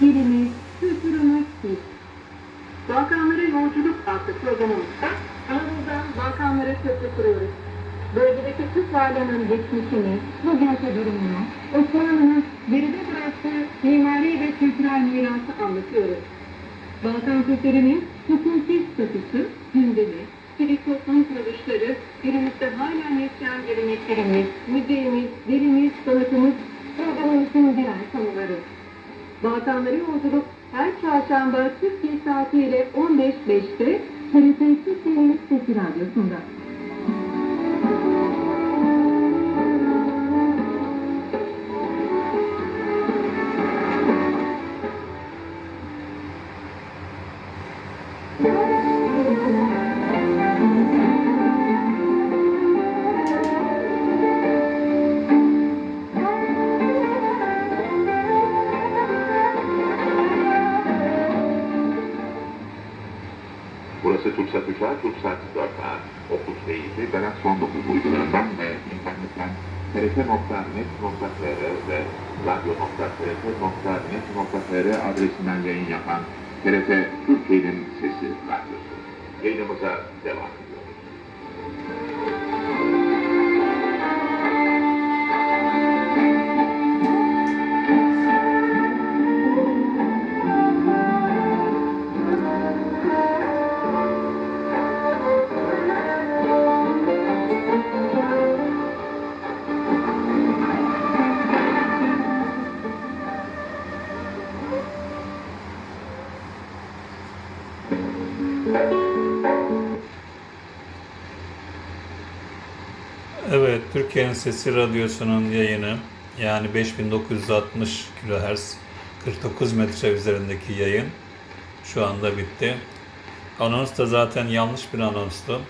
dilimiz, kültürümüz biz. Balkanlara Yolculuk adlı programımızda aramızda Balkanlara köprü kuruyoruz. Bölgedeki Türk varlığının geçmişini, bugünkü durumunu, Osmanlı'nın geride bıraktığı mimari ve kültürel mirası anlatıyoruz. Balkan kültürünün hukuki statüsü, gündemi, sivil toplum kuruluşları, günümüzde hala yaşayan geleneklerimiz, müziğimiz, dilimiz, sanatımız, programımızın diğer konuları. Balkanları yolculuk her çarşamba Türkiye saatiyle 15.05'te TRT Türkiye Sesi Radyosu'nda. Burası Tursat Uçağı, Tursat 4A. Okul eğitimi Berat 19 uygularından ve internetten trt.net.tr ve radyo.trt.net.tr adresinden yayın yapan TRT Türkiye'nin Sesi Radyosu. Yayınımıza devam ediyoruz. Evet, Türkiye'nin Sesi Radyosu'nun yayını yani 5960 kHz 49 metre üzerindeki yayın şu anda bitti. Anons da zaten yanlış bir anonstu.